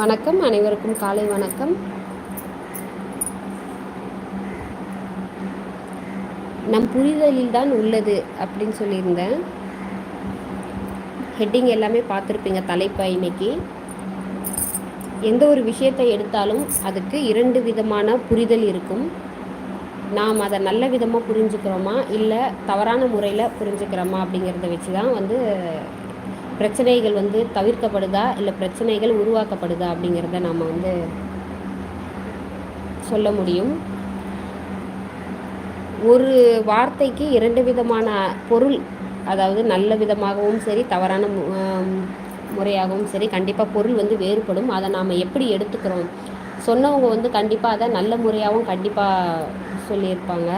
வணக்கம் அனைவருக்கும் காலை வணக்கம். நம் புரிதலில் தான் உள்ளது அப்படின்னு சொல்லியிருந்தேன். ஹெட்டிங் எல்லாமே பார்த்துருப்பீங்க தலைப்பா இன்னைக்கு. எந்த ஒரு விஷயத்தை எடுத்தாலும் அதுக்கு இரண்டு விதமான புரிதல் இருக்கும். நாம் அதை நல்ல விதமாக புரிஞ்சுக்கிறோமா இல்லை தவறான முறையில் புரிஞ்சுக்கிறோமா அப்படிங்கிறத வச்சு தான் வந்து பிரச்சனைகள் வந்து தவிர்க்கப்படுதா? இல்லை பிரச்சனைகள் உருவாக்கப்படுதா? அப்படிங்கிறத நாம் வந்து சொல்ல முடியும். ஒரு வார்த்தைக்கு இரண்டு விதமான பொருள் அதாவது நல்ல விதமாகவும் சரி தவறான முறையாகவும் சரி கண்டிப்பாக பொருள் வந்து வேறுபடும். அதை நாம் எப்படி எடுத்துக்கிறோம்? சொன்னவங்க வந்து கண்டிப்பாக அதை நல்ல முறையாகவும் கண்டிப்பாக சொல்லியிருப்பாங்க.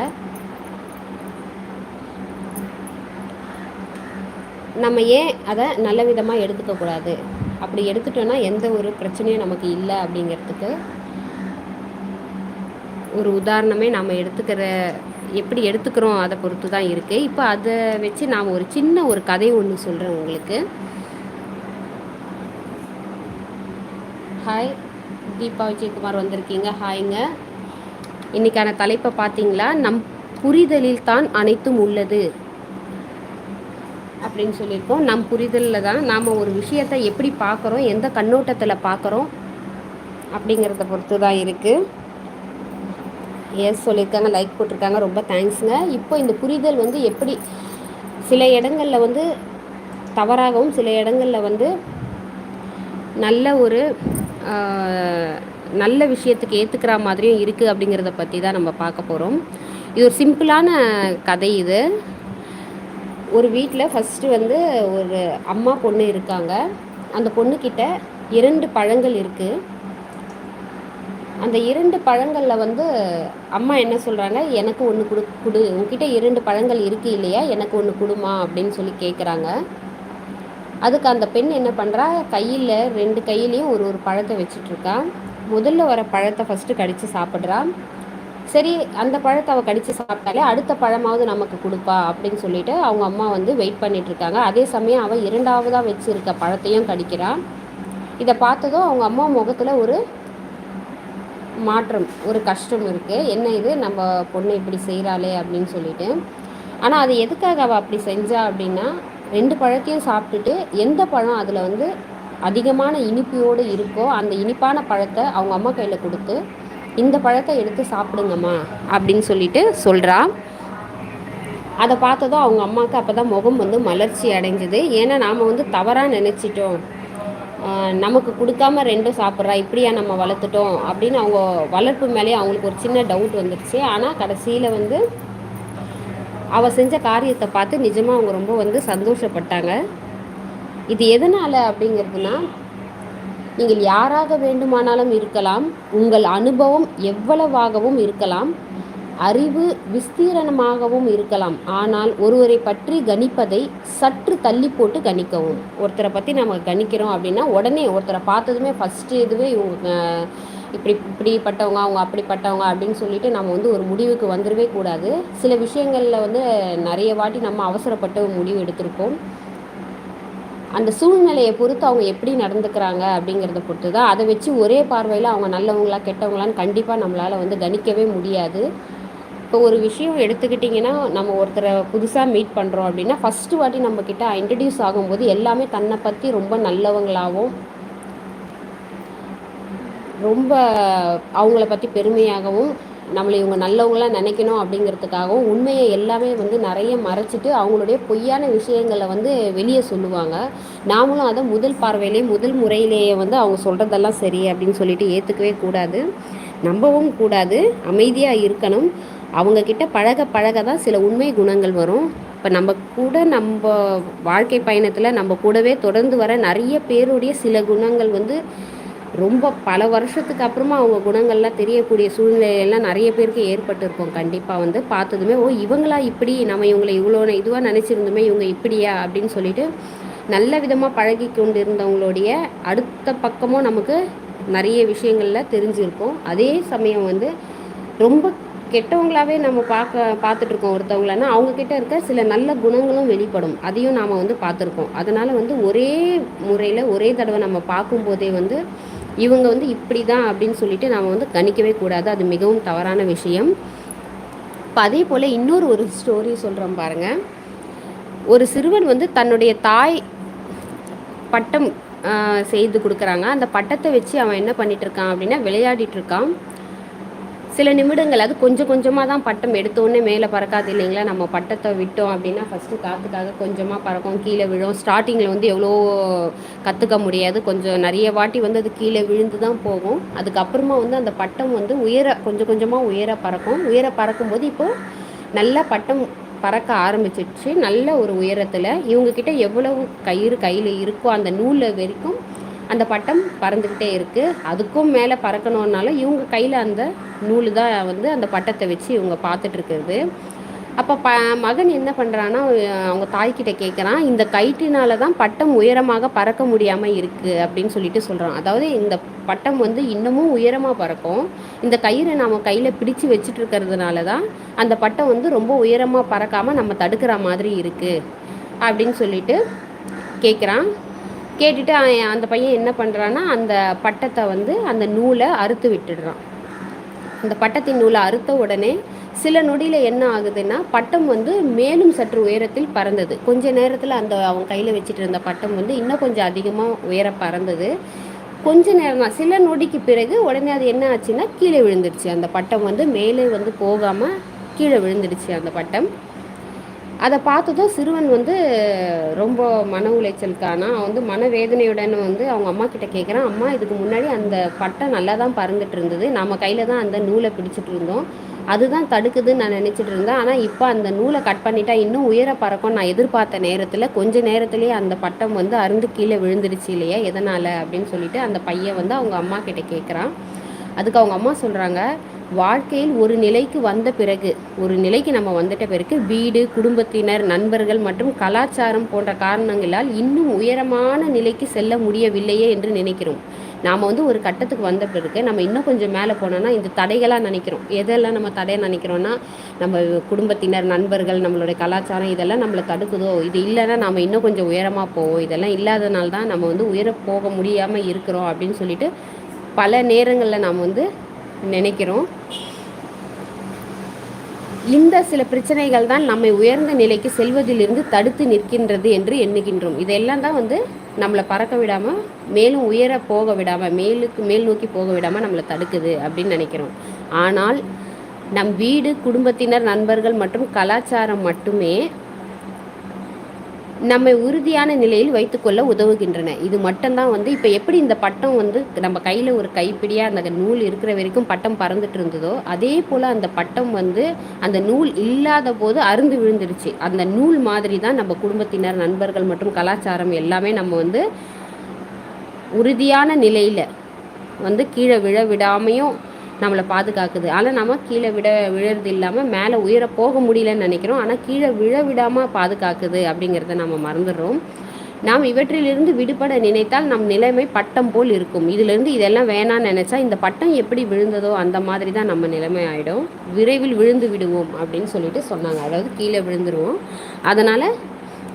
நம்ம ஏன் அதை நல்ல விதமாக எடுத்துக்கக்கூடாது அப்படி எடுத்துட்டோன்னா எந்த ஒரு பிரச்சனையும் நமக்கு இல்லை அப்படிங்கிறதுக்கு ஒரு உதாரணமே நாம் எடுத்துக்கிற எப்படி எடுத்துக்கிறோம் அதை பொறுத்து தான் இருக்குது இப்போ அதை வச்சு நான் ஒரு சின்ன ஒரு கதை ஒன்று சொல்கிறேன் உங்களுக்கு. ஹாய் தீபா விஜயகுமார் வந்திருக்கீங்க. ஹாய்ங்க இன்றைக்கான தலைப்பை பார்த்தீங்களா? நம் புரிதலில் தான் அனைத்தும் உள்ளது. அப்படின்னு சொல்லியிருக்கோம். நம் புரிதலில் தான் நாம் ஒரு விஷயத்தை எப்படி பார்க்குறோம் எந்த கண்ணோட்டத்தில் பார்க்குறோம் அப்படிங்கிறத பொறுத்து தான் இருக்குது எஸ் சொல்லியிருக்காங்க லைக் போட்டிருக்காங்க ரொம்ப தேங்க்ஸுங்க இப்போ இந்த புரிதல் வந்து எப்படி சில இடங்களில் வந்து தவறாகவும் சில இடங்களில் வந்து நல்ல ஒரு நல்ல விஷயத்துக்கு ஏற்றுக்கிற மாதிரியும் இருக்குது அப்படிங்கிறத பற்றி தான் நம்ம பார்க்க போகிறோம் இது ஒரு சிம்பிளான கதை இது. ஒரு வீட்டில் ஃபஸ்ட்டு வந்து ஒரு அம்மா பொண்ணு இருக்காங்க. அந்த பொண்ணுக்கிட்ட இரண்டு பழங்கள் இருக்குது அந்த இரண்டு பழங்களில் வந்து அம்மா என்ன சொல்கிறாங்க எனக்கு ஒன்று கொடு கொடு. உங்ககிட்ட இரண்டு பழங்கள் இருக்குது இல்லையா? எனக்கு ஒன்று கொடுமா? அப்படின்னு சொல்லி கேட்குறாங்க அதுக்கு அந்த பெண் என்ன பண்ணுறா கையில் ரெண்டு கையிலையும் ஒரு ஒரு பழத்தை வச்சிட்ருக்கா முதல்ல வர பழத்தை ஃபஸ்ட்டு கடித்து சாப்பிட்றா. சரி அந்த பழத்தை அவள் கடித்து சாப்பிட்டாலே அடுத்த பழமாவது நமக்கு கொடுப்பா அப்படின்னு சொல்லிட்டு அவங்க அம்மா வந்து வெயிட் பண்ணிகிட்ருக்காங்க அதே சமயம் அவள் இரண்டாவதாக வச்சுருக்க பழத்தையும் கடிக்கிறான் இதை பார்த்ததும் அவங்க அம்மா முகத்தில் ஒரு மாற்றம் ஒரு கஷ்டம் இருக்குது என்ன இது? நம்ம பொண்ணு இப்படி செய்கிறாளே அப்படின்னு சொல்லிட்டு. ஆனால் அது எதுக்காக அவள் அப்படி செஞ்சா அப்படின்னா ரெண்டு பழத்தையும் சாப்பிட்டுட்டு எந்த பழம் அதில் வந்து அதிகமான இனிப்பியோடு இருக்கோ அந்த இனிப்பான பழத்தை அவங்க அம்மா கையில் கொடுத்து இந்த பழத்தை எடுத்து சாப்பிடுங்கம்மா அப்படின்னு சொல்லிட்டு சொல்கிறா அதை பார்த்ததும் அவங்க அம்மாவுக்கு அப்போ தான் முகம் வந்து மலர்ச்சி அடைஞ்சது. ஏன்னா நாம் வந்து தவறாக நினச்சிட்டோம். நமக்கு கொடுக்காம ரெண்டும் சாப்பிட்றா இப்படியா நம்ம வளர்த்துட்டோம் அப்படின்னு அவங்க வளர்ப்பு மேலே அவங்களுக்கு ஒரு சின்ன டவுட் வந்துடுச்சு ஆனால் கடைசியில் வந்து அவள் செஞ்ச காரியத்தை பார்த்து நிஜமாக அவங்க ரொம்ப வந்து சந்தோஷப்பட்டாங்க. இது எதனால் அப்படிங்கிறதுனா நீங்கள் யாராக வேண்டுமானாலும் இருக்கலாம் உங்கள் அனுபவம் எவ்வளவாகவும் இருக்கலாம் அறிவு விஸ்தீரணமாகவும் இருக்கலாம். ஆனால் ஒருவரை பற்றி கணிப்பதை சற்று தள்ளி போட்டு கணிக்கவும். ஒருத்தரை பற்றி நம்ம கணிக்கிறோம் அப்படின்னா உடனே ஒருத்தரை பார்த்ததுமே ஃபஸ்ட்டு இதுவே இவங்க இப்படி இப்படிப்பட்டவங்க அவங்க அப்படிப்பட்டவங்க அப்படின்னு சொல்லிட்டு நம்ம வந்து ஒரு முடிவுக்கு வந்துடவே கூடாது. சில விஷயங்களில் வந்து நிறைய வாட்டி நம்ம அவசரப்பட்டு முடிவு எடுத்திருப்போம். அந்த சூழ்நிலையை பொறுத்து அவங்க எப்படி நடந்துக்கிறாங்க அப்படிங்கிறத பொறுத்து தான் அதை வச்சு ஒரே பார்வையில் அவங்க நல்லவங்களா கெட்டவங்களான்னு கண்டிப்பாக நம்மளால் வந்து கணிக்கவே முடியாது. இப்போ ஒரு விஷயம் எடுத்துக்கிட்டிங்கன்னா நம்ம ஒருத்தரை புதுசாக மீட் பண்ணுறோம் அப்படின்னா ஃபஸ்ட்டு வாட்டி நம்மக்கிட்ட இன்ட்ரடியூஸ் ஆகும்போது எல்லாமே தன்னை பற்றி ரொம்ப நல்லவங்களாகவும் ரொம்ப அவங்கள பற்றி பெருமையாகவும் நம்மளை இவங்க நல்லவங்களாம் நினைக்கணும் அப்படிங்கிறதுக்காகவும் உண்மையை எல்லாமே வந்து நிறைய மறைச்சிட்டு அவங்களுடைய பொய்யான விஷயங்களை வந்து வெளியே சொல்லுவாங்க. நாமளும் அதை முதல் பார்வையிலேயே முதல் முறையிலேயே வந்து அவங்க சொல்கிறதெல்லாம் சரி அப்படின்னு சொல்லிட்டு ஏற்றுக்கவே கூடாது. நம்பவும் கூடாது. அமைதியாக இருக்கணும். அவங்கக்கிட்ட பழக பழக தான் சில உண்மை குணங்கள் வரும். இப்போ நம்ம கூட நம்ம வாழ்க்கை பயணத்தில் நம்ம கூடவே தொடர்ந்து வர நிறைய பேருடைய சில குணங்கள் வந்து ரொம்ப பல வருஷத்துக்கு அப்புறமா அவங்க குணங்கள்லாம் தெரியக்கூடிய சூழ்நிலையெல்லாம் நிறைய பேருக்கு ஏற்பட்டிருக்கும். கண்டிப்பாக வந்து பார்த்ததுமே ஓ இவங்களா இப்படி நம்ம இவங்களை இவ்வளோ இதுவாக நினச்சிருந்தோமே இவங்க இப்படியா? அப்படின்னு சொல்லிட்டு நல்ல விதமாக பழகி கொண்டு இருந்தவங்களுடைய அடுத்த பக்கமும் நமக்கு நிறைய விஷயங்களில் தெரிஞ்சிருக்கும். அதே சமயம் வந்து ரொம்ப கெட்டவங்களாகவே நம்ம பார்க்க பார்த்துட்ருக்கோம் ஒருத்தவங்களன்னா அவங்கக்கிட்ட இருக்க சில நல்ல குணங்களும் வெளிப்படும். அதையும் நாம் வந்து பார்த்துருக்கோம். அதனால் வந்து ஒரே முறையில் ஒரே தடவை நம்ம பார்க்கும்போதே வந்து இவங்க வந்து இப்படி தான் அப்படின்னு சொல்லிட்டு நாம் வந்து கணிக்கவே கூடாது. அது மிகவும் தவறான விஷயம். இப்போ அதே போல் இன்னொரு ஒரு ஸ்டோரி சொல்கிறோம் பாருங்கள் ஒரு சிறுவன் வந்து தன்னுடைய தாய் பட்டம் செய்து கொடுக்குறாங்க. அந்த பட்டத்தை வச்சு அவன் என்ன பண்ணிகிட்ருக்கான் இருக்கான் அப்படின்னா விளையாடிட்டு இருக்கான். சில நிமிடங்கள் அது கொஞ்சம் கொஞ்சமாக தான் பட்டம் எடுத்தோடனே மேலே பறக்காது இல்லைங்களா? நம்ம பட்டத்தை விட்டோம் அப்படின்னா ஃபஸ்ட்டு காற்றுக்காக கொஞ்சமாக பறக்கும் கீழே விழும். ஸ்டார்டிங்கில் வந்து எவ்வளோ கற்றுக்க முடியாது. கொஞ்சம் நிறைய வாட்டி வந்து அது கீழே விழுந்து தான் போகும். அதுக்கப்புறமா வந்து அந்த பட்டம் வந்து உயர கொஞ்சம் கொஞ்சமாக உயர பறக்கும். உயர பறக்கும்போது இப்போது நல்ல பட்டம் பறக்க ஆரம்பிச்சிடுச்சு நல்ல ஒரு உயரத்தில் இவங்கக்கிட்ட எவ்வளவு கயிறு கையில் இருக்கோ அந்த நூலில் வரைக்கும் அந்த பட்டம் பறந்துக்கிட்டே இருக்குது அதுக்கும் மேலே பறக்கணுன்னாலும் இவங்க கையில் அந்த நூல் தான் வந்து அந்த பட்டத்தை வச்சு இவங்க பார்த்துட்ருக்குறது அப்போ ப மகன் என்ன பண்ணுறான்னா அவங்க தாய்கிட்ட கேட்குறான் இந்த கயிற்றினால தான் பட்டம் உயரமாக பறக்க முடியாமல் இருக்குது அப்படின்னு சொல்லிட்டு சொல்கிறான் அதாவது இந்த பட்டம் வந்து இன்னமும் உயரமாக பறக்கும். இந்த கயிறை நம்ம கையில் பிடிச்சு வச்சுட்டு இருக்கிறதுனால தான் அந்த பட்டம் வந்து ரொம்ப உயரமாக பறக்காமல் நம்ம தடுக்கிற மாதிரி இருக்குது அப்படின்னு சொல்லிட்டு கேட்குறான் கேட்டுட்டு அந்த பையன் என்ன பண்ணுறான்னா அந்த பட்டத்தை வந்து அந்த நூலை அறுத்து விட்டுடுறான். அந்த பட்டத்தின் நூலை அறுத்த உடனே சில நொடியில் என்ன ஆகுதுன்னா பட்டம் வந்து மேலும் சற்று உயரத்தில் பறந்தது. கொஞ்ச நேரத்தில் அந்த அவன் கையில் வச்சுட்டு இருந்த பட்டம் வந்து இன்னும் கொஞ்சம் அதிகமாக உயர பறந்தது. கொஞ்ச நேரம் தான் சில நொடிக்கு பிறகு உடனே அது என்ன ஆச்சுன்னா கீழே விழுந்துருச்சு அந்த பட்டம் வந்து மேலே வந்து போகாமல் கீழே விழுந்துடுச்சு அந்த பட்டம். அதை பார்த்ததும் சிறுவன் வந்து ரொம்ப மன உளைச்சலுக்கான அவன் வந்து மனவேதனையுடன் வந்து அவங்க அம்மா கிட்ட கேட்குறான் அம்மா இதுக்கு முன்னாடி அந்த பட்டம் நல்லா தான் பறந்துட்டு இருந்தது. நம்ம கையில் தான் அந்த நூலை பிடிச்சிட்டு இருந்தோம். அதுதான் தடுக்குதுன்னு நான் நினச்சிட்டு இருந்தேன். ஆனால் இப்போ அந்த நூலை கட் பண்ணிட்டா இன்னும் உயர பறக்கும். நான் எதிர்பார்த்த நேரத்தில் கொஞ்ச நேரத்துலேயே அந்த பட்டம் வந்து அருந்து கீழே விழுந்துருச்சு இல்லையா எதனால் அப்படின்னு சொல்லிட்டு அந்த பையன் வந்து அவங்க அம்மா கிட்ட கேட்குறான் அதுக்கு அவங்க அம்மா சொல்கிறாங்க வாழ்க்கையில் ஒரு நிலைக்கு வந்த பிறகு ஒரு நிலைக்கு நம்ம வந்துட்ட பிறகு வீடு குடும்பத்தினர் நண்பர்கள் மற்றும் கலாச்சாரம் போன்ற காரணங்களால் இன்னும் உயரமான நிலைக்கு செல்ல முடியவில்லையே என்று நினைக்கிறோம். நாம் வந்து ஒரு கட்டத்துக்கு வந்த பிறகு நம்ம இன்னும் கொஞ்சம் மேலே போனோம்னா இந்த தடைகளாக நினைக்கிறோம். எதெல்லாம் நம்ம தடையை நினைக்கிறோன்னா நம்ம குடும்பத்தினர் நண்பர்கள் நம்மளுடைய கலாச்சாரம் இதெல்லாம் நம்மளை தடுக்குதோ இது இல்லைன்னா நம்ம இன்னும் கொஞ்சம் உயரமாக போவோம். இதெல்லாம் இல்லாதனால தான் நம்ம வந்து உயர போக முடியாமல் இருக்கிறோம் அப்படின்னு சொல்லிட்டு பல நேரங்களில் நாம் வந்து நினைக்கிறோம். இந்த சில பிரச்சனைகள் தான் நம்மை உயர்ந்த நிலைக்கு செல்வதிலிருந்து தடுத்து நிற்கின்றது என்று எண்ணுகின்றோம். இதெல்லாம் தான் வந்து நம்மளை பறக்க விடாமல் மேலும் உயர போக விடாமல் மேலுக்கு மேல் நோக்கி போக விடாமல் நம்மளை தடுக்குது அப்படின்னு நினைக்கிறோம். ஆனால் நம் வீடு குடும்பத்தினர் நண்பர்கள் மற்றும் கலாச்சாரம் மட்டுமே நம்மை உறுதியான நிலையில் வைத்துக்கொள்ள உதவுகின்றன. இது மட்டும்தான் வந்து இப்போ எப்படி இந்த பட்டம் வந்து நம்ம கையில் ஒரு கைப்பிடியாக அந்த நூல் இருக்கிற வரைக்கும் பட்டம் பறந்துட்டு இருந்ததோ அதே போல் அந்த பட்டம் வந்து அந்த நூல் இல்லாத போது அருந்து விழுந்துருச்சு. அந்த நூல் மாதிரி தான் நம்ம குடும்பத்தினர் நண்பர்கள் மற்றும் கலாச்சாரம் எல்லாமே நம்ம வந்து உறுதியான நிலையில் வந்து கீழே விழ விடாமையும் நம்மளை பாதுகாக்குது. ஆனால் நம்ம கீழே விட விழுறது இல்லாமல் மேலே உயர போக முடியலன்னு நினைக்கிறோம். ஆனால் கீழே விழ விடாமல் பாதுகாக்குது அப்படிங்கிறத நம்ம மறந்துடுறோம். நாம் இவற்றிலிருந்து விடுபட நினைத்தால் நம் நிலைமை பட்டம் போல் இருக்கும். இதிலிருந்து இதெல்லாம் வேணாம்னு நினச்சா இந்த பட்டம் எப்படி விழுந்ததோ அந்த மாதிரி தான் நம்ம நிலைமை ஆகிடும் விரைவில் விழுந்து விடுவோம் அப்படின்னு சொல்லிட்டு சொன்னாங்க. அதாவது கீழே விழுந்துருவோம். அதனால்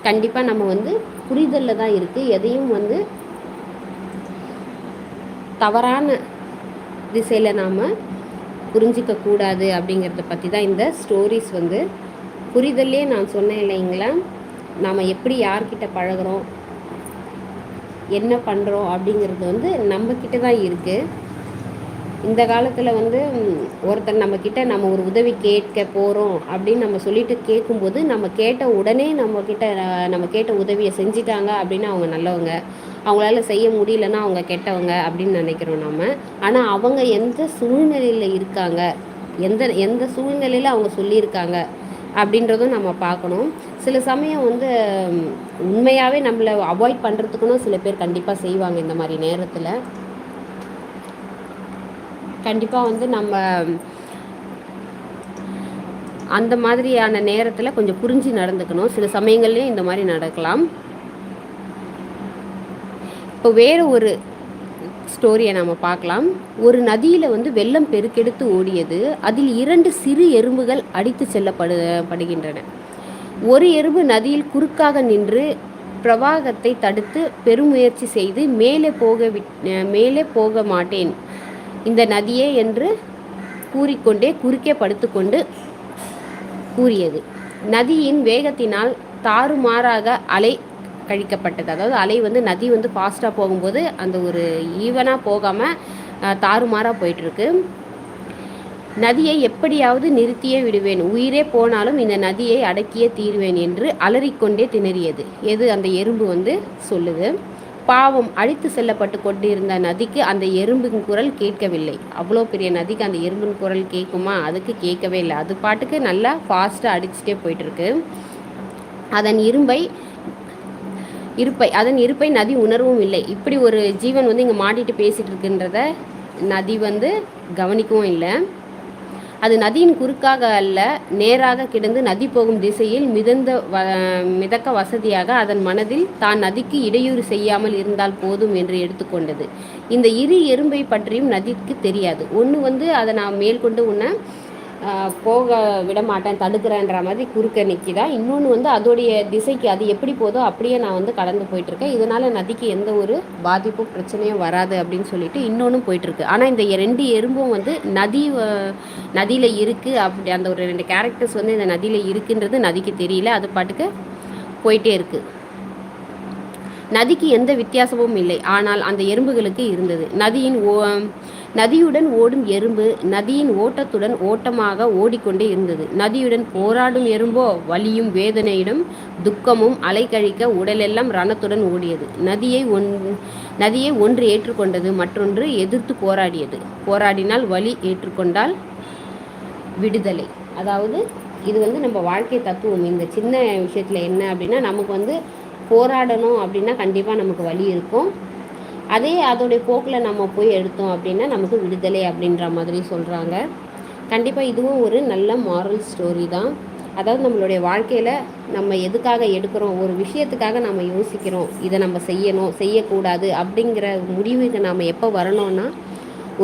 கண்டிப்பாக நம்ம வந்து புரிதலில் தான் இருக்குது எதையும் வந்து தவறான திசையில் நாம் புரிஞ்சிக்கக்கூடாது அப்படிங்கிறத பற்றி தான் இந்த ஸ்டோரிஸ் வந்து. புரிதல்லே நான் சொன்னேன் இல்லைங்களா? நாம் எப்படி யார்கிட்ட பழகிறோம்? என்ன பண்ணுறோம் அப்படிங்கிறது வந்து நம்மக்கிட்ட தான் இருக்குது இந்த காலத்தில் வந்து ஒருத்தர் நம்மக்கிட்ட நம்ம ஒரு உதவி கேட்க போகிறோம் அப்படின்னு நம்ம சொல்லிட்டு கேட்கும்போது நம்ம கேட்ட உடனே நம்மக்கிட்ட நம்ம கேட்ட உதவியை செஞ்சிட்டாங்க அப்படின்னு அவங்க நல்லவங்க. அவங்களால செய்ய முடியலன்னா அவங்க கெட்டவங்க அப்படின்னு நினைக்கிறோம் நம்ம ஆனால் அவங்க எந்த சூழ்நிலையில் இருக்காங்க? எந்த எந்த சூழ்நிலையில் அவங்க சொல்லியிருக்காங்க? அப்படின்றதும் நம்ம பார்க்கணும். சில சமயம் வந்து உண்மையாகவே நம்மளை அவாய்ட் பண்ணுறதுக்குன்னு சில பேர் கண்டிப்பாக செய்வாங்க இந்த மாதிரி நேரத்தில். கண்டிப்பாக வந்து நம்ம அந்த மாதிரியான நேரத்தில் கொஞ்சம் புரிஞ்சு நடந்துக்கணும். சில சமயங்கள்லேயும் இந்த மாதிரி நடக்கலாம். இப்போ வேறு ஒரு ஸ்டோரியை நம்ம பார்க்கலாம். ஒரு நதியில் வந்து வெள்ளம் பெருக்கெடுத்து ஓடியது. அதில் இரண்டு சிறு எறும்புகள் அடித்து செல்லப்படு படுகின்றன. ஒரு எறும்பு நதியில் குறுக்காக நின்று பிரவாகத்தை தடுத்து பெருமுயற்சி செய்து மேலே போக மேலே போக மாட்டேன். இந்த நதியே என்று கூறிக்கொண்டே குறுக்கே படுத்துக்கொண்டு கூறியது. நதியின் வேகத்தினால் தாறுமாறாக அலை கழிக்கப்பட்டது. அதாவது அலை வந்து நதி வந்து ஃபாஸ்ட்டாக போகும்போது அந்த ஒரு ஈவனாக போகாமல் தாறுமாறாக போயிட்டுருக்கு. நதியை எப்படியாவது நிறுத்தியே விடுவேன். உயிரே போனாலும் இந்த நதியை அடக்கியே தீர்வேன் என்று அலறிக்கொண்டே திணறியது. எது? அந்த எறும்பு வந்து சொல்லுது. பாவம் அழித்து செல்லப்பட்டு கொண்டிருந்த நதிக்கு அந்த எறும்பின் குரல் கேட்கவில்லை. அவ்வளோ பெரிய நதிக்கு அந்த எறும்பின் குரல் கேட்குமா? அதுக்கு கேட்கவே இல்லை. அது பாட்டுக்கு நல்லா ஃபாஸ்ட்டாக அடிச்சுட்டே போயிட்டுருக்கு. அதன் இரும்பை இருப்பை அதன் இருப்பை நதி உணர்வும் இல்லை. இப்படி ஒரு ஜீவன் வந்து இங்கே மாட்டிட்டு பேசிகிட்டு இருக்குன்றத நதி வந்து கவனிக்கவும் இல்லை. அது நதியின் குறுக்காக அல்ல நேராக கிடந்து நதி போகும் திசையில் மிதந்த வ மிதக்க வசதியாக அதன் மனதில் தான் நதிக்கு இடையூறு செய்யாமல் இருந்தால் போதும் என்று எடுத்துக்கொண்டது. இந்த இரு எறும்பை பற்றியும் நதிக்கு தெரியாது. ஒன்று வந்து அதை நான் மேற்கொண்டு உன்னை போக விட மாட்டேன் தடுக்கிறேன்ற மாதிரி குறுக்க நிற்கிதா இன்னொன்று வந்து அதோடைய திசைக்கு அது எப்படி போதோ அப்படியே நான் வந்து கடந்து போயிட்டுருக்கேன். இதனால் நதிக்கு எந்த ஒரு பாதிப்பும் பிரச்சனையும் வராது அப்படின்னு சொல்லிட்டு இன்னொன்றும் போயிட்டுருக்கு. ஆனால் இந்த ரெண்டு எறும்பும் வந்து நதி நதியில் இருக்குது அப்படி அந்த ஒரு ரெண்டு கேரக்டர்ஸ் வந்து இந்த நதியில் இருக்குன்றது நதிக்கு தெரியல. அது பாட்டுக்கு போயிட்டே இருக்குது நதிக்கு எந்த வித்தியாசமும் இல்லை. ஆனால் அந்த எறும்புகளுக்கு இருந்தது. நதியின் ஓ நதியுடன் ஓடும் எறும்பு நதியின் ஓட்டத்துடன் ஓட்டமாக ஓடிக்கொண்டே இருந்தது. நதியுடன் போராடும் எறும்போ வலியும் வேதனையிடம் துக்கமும் அலைக்கழிக்க உடலெல்லாம் ரணத்துடன் ஓடியது. நதியை ஒன் நதியை ஒன்று ஏற்றுக்கொண்டது மற்றொன்று எதிர்த்து போராடியது. போராடினால் வலி ஏற்றுக்கொண்டால் விடுதலை. அதாவது இது வந்து நம்ம வாழ்க்கை தத்துவம். இந்த சின்ன விஷயத்தில் என்ன அப்படின்னா நமக்கு வந்து போராடணும் அப்படின்னா கண்டிப்பாக நமக்கு வழி இருக்கும். அதே அதோடைய போக்கில் நம்ம போய் எடுத்தோம் அப்படின்னா நமக்கு விடுதலை அப்படின்ற மாதிரி சொல்கிறாங்க கண்டிப்பாக இதுவும் ஒரு நல்ல மாரல் ஸ்டோரி தான். அதாவது நம்மளுடைய வாழ்க்கையில் நம்ம எதுக்காக எடுக்கிறோம் ஒரு விஷயத்துக்காக நம்ம யோசிக்கிறோம் இதை நம்ம செய்யணும் செய்யக்கூடாது அப்படிங்கிற முடிவுக்கு நாம் எப்போ வரணும்னா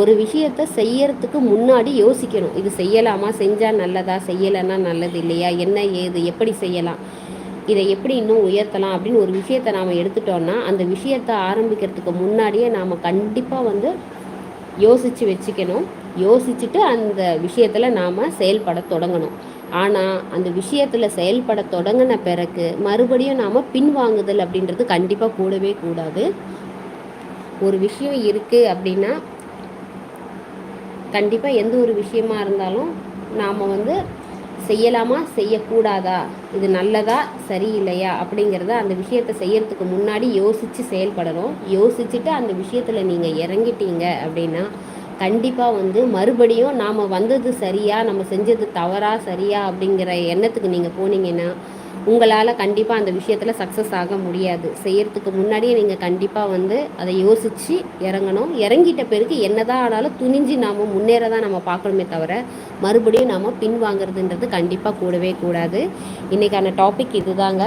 ஒரு விஷயத்தை செய்யறதுக்கு முன்னாடி யோசிக்கணும். இது செய்யலாமா? செஞ்சால் நல்லதா? செய்யலைன்னா நல்லது இல்லையா? என்ன ஏது? எப்படி செய்யலாம்? இதை எப்படி இன்னும் உயர்த்தலாம் அப்படின்னு ஒரு விஷயத்தை நாம் எடுத்துட்டோன்னா அந்த விஷயத்தை ஆரம்பிக்கிறதுக்கு முன்னாடியே நாம் கண்டிப்பாக வந்து யோசித்து வச்சுக்கணும். யோசிச்சுட்டு அந்த விஷயத்தில் நாம் செயல்பட தொடங்கணும். ஆனால் அந்த விஷயத்தில் செயல்பட தொடங்கின பிறகு மறுபடியும் நாம் பின்வாங்குதல் அப்படின்றது கண்டிப்பாக கூடவே கூடாது. ஒரு விஷயம் இருக்குது அப்படின்னா கண்டிப்பாக எந்த ஒரு விஷயமா இருந்தாலும் நாம் வந்து செய்யலாமா? செய்யக்கூடாதா? இது நல்லதா? சரியில்லையா? அப்படிங்கிறத அந்த விஷயத்தை செய்யறதுக்கு முன்னாடி யோசித்து செயல்படணும். யோசிச்சுட்டு அந்த விஷயத்தில் நீங்கள் இறங்கிட்டீங்க அப்படின்னா கண்டிப்பாக வந்து மறுபடியும் நாம் வந்தது சரியா நம்ம செஞ்சது தவறா சரியா அப்படிங்கிற எண்ணத்துக்கு நீங்கள் போனீங்கன்னா உங்களால் கண்டிப்பாக அந்த விஷயத்தில் சக்ஸஸ் ஆக முடியாது. செய்கிறதுக்கு முன்னாடியே நீங்கள் கண்டிப்பாக வந்து அதை யோசித்து இறங்கணும். இறங்கிட்ட பிறகு என்னதான் ஆனாலும் துணிஞ்சு நாம் முன்னேற தான் நம்ம பார்க்கணுமே தவிர மறுபடியும் நாம் பின்வாங்கிறதுன்றது கண்டிப்பாக கூடவே கூடாது. இன்றைக்கான டாபிக் இதுதாங்க.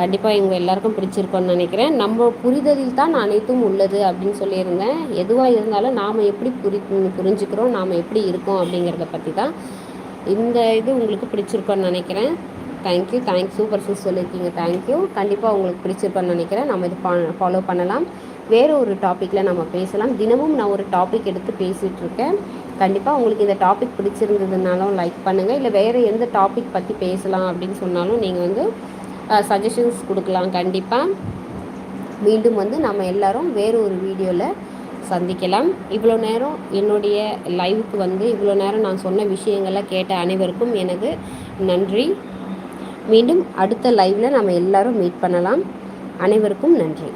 கண்டிப்பாக இவங்க எல்லாருக்கும் பிடிச்சிருக்கோன்னு நினைக்கிறேன். நம்ம புரிதலில் தான் அனைத்தும் உள்ளது அப்படின்னு சொல்லியிருந்தேன். எதுவாக இருந்தாலும் நாம் எப்படி புரி புரிஞ்சுக்கிறோம் நாம் எப்படி இருக்கோம் அப்படிங்கிறத பற்றி தான் இந்த இது உங்களுக்கு பிடிச்சிருக்கோன்னு நினைக்கிறேன். தேங்க்யூ தேங்க்ஸ் சூப்பர் சூஸ் சொல்லியிருக்கீங்க. தேங்க்யூ கண்டிப்பாக உங்களுக்கு பிடிச்சிருப்பேன்னு நினைக்கிறேன். நம்ம இது ஃபாலோ பண்ணலாம். வேறு ஒரு டாப்பிக்கில் நம்ம பேசலாம். தினமும் நான் ஒரு டாபிக் எடுத்து பேசிகிட்ருக்கேன் கண்டிப்பாக உங்களுக்கு இந்த டாபிக் பிடிச்சிருந்ததுனாலும் லைக் பண்ணுங்கள் இல்லை வேறு எந்த டாபிக் பற்றி பேசலாம் அப்படின்னு சொன்னாலும் நீங்கள் வந்து சஜஷன்ஸ் கொடுக்கலாம் கண்டிப்பாக மீண்டும் வந்து நம்ம எல்லோரும் வேறு ஒரு வீடியோவில் சந்திக்கலாம். இவ்வளோ நேரம் என்னுடைய லைவுக்கு வந்து இவ்வளோ நேரம் நான் சொன்ன விஷயங்கள்லாம் கேட்ட அனைவருக்கும் எனது நன்றி. மீண்டும் அடுத்த லைவில் நம்ம எல்லாரும் மீட் பண்ணலாம். அனைவருக்கும் நன்றி.